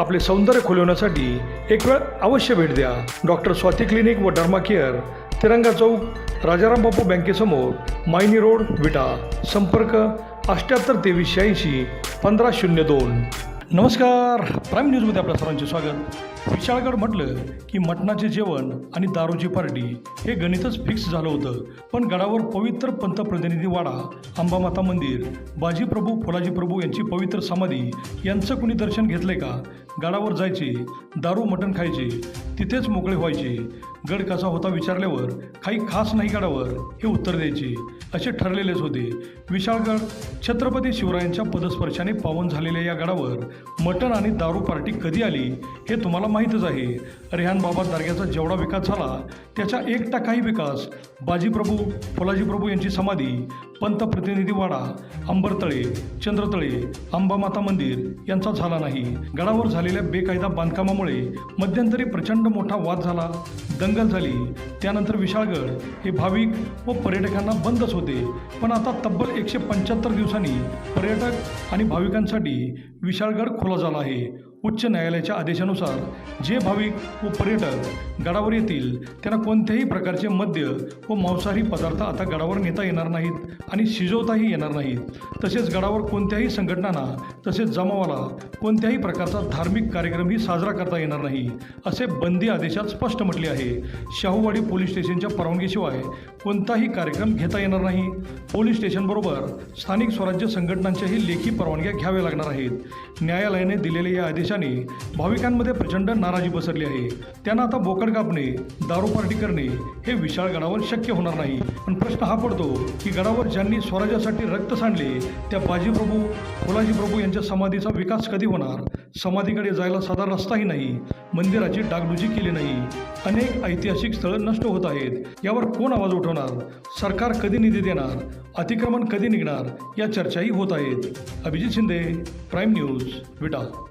आपले सौंदर्य खुलवण्यासाठी एक वेळ अवश्य भेट द्या. डॉक्टर स्वाती क्लिनिक व डर्मा केअर तिरंगा चौक राजाराम बापू बँकेसमोर मायनी रोड विटा. संपर्क अष्ट्याहत्तर तेवीस शहाऐंशी पंधरा शून्य दोन. नमस्कार. प्राईम न्यूजमध्ये आपल्या सर्वांचे स्वागत. विशाळगड म्हटलं की मटणाचे जेवण आणि दारूची पार्टी हे गणितच फिक्स झालं होतं. पण गडावर पवित्र पंतप्रतिनिधी वाडा अंबामाता मंदिर बाजीप्रभू फुलाजी प्रभू यांची पवित्र समाधी यांचं कुणी दर्शन घेतलंय का? गडावर जायचे दारू मटण खायचे. तिथेच मोकळे व्हायचे. गड कसा होता विचारल्यावर काही खास नाही गडावर हे उत्तर द्यायचे. असे ठरलेलेच होते. विशाळगड छत्रपती शिवरायांच्या पदस्पर्शाने पावन झालेल्या या गडावर मटण आणि दारू पार्टी कधी आली हे तुम्हाला माहीतच आहे. रेहान बाबा दर्ग्याचा जेवढा विकास झाला त्याच्या एक टक्काही विकास बाजीप्रभू फुलाजीप्रभू यांची समाधी पंतप्रतिनिधी वाडा अंबरतळे चंद्रतळे अंबामाता मंदिर यांचा झाला नाही. गडावर झालेल्या बेकायदा बांधकामामुळे मध्यंतरी प्रचंड मोठा वाद झाला दंगल झाली. त्यानंतर विशाळगड हे भाविक व पर्यटकांना बंदच होते. पण आता तब्बल एकशे पंच्याहत्तर दिवसांनी पर्यटक आणि भाविकांसाठी विशाळगड खुला झाला आहे. उच्च न्यायालयाच्या आदेशानुसार जे भाविक व पर्यटक गडावर येतील त्यांना कोणत्याही प्रकारचे मद्य व मांसाहारी पदार्थ आता गडावर नेता येणार नाहीत आणि शिजवताही येणार नाहीत. तसेच गडावर कोणत्याही संघटनांना तसेच जमावाला कोणत्याही प्रकारचा धार्मिक कार्यक्रमही साजरा करता येणार नाही असे बंदी आदेशात स्पष्ट म्हटले आहे. शाहूवाडी पोलीस स्टेशनच्या परवानगीशिवाय कोणताही कार्यक्रम घेता येणार नाही. पोलीस स्टेशनबरोबर स्थानिक स्वराज्य संघटनांच्याही लेखी परवानग्या घ्याव्या लागणार आहेत. न्यायालयाने दिलेल्या या आदेश यशाने भाविकांमध्ये प्रचंड नाराजी पसरली आहे. त्यांना आता बोकड कापणे दारू पार्टी करणे हे विशाळ गडावर शक्य होणार नाही. पण प्रश्न हा पडतो की गडावर ज्यांनी स्वराज्यासाठी रक्त सांडले त्या बाजीप्रभू फुलाजी प्रभू यांच्या समाधीचा विकास कधी होणार? समाधीकडे जायला साधा रस्ताही नाही. मंदिराची डागडुजी केली नाही. अनेक ऐतिहासिक स्थळं नष्ट होत आहेत. यावर कोण आवाज उठवणार? सरकार कधी निधी देणार? अतिक्रमण कधी निघणार? या चर्चाही होत आहेत. Abhijit Shinde prime news Vita.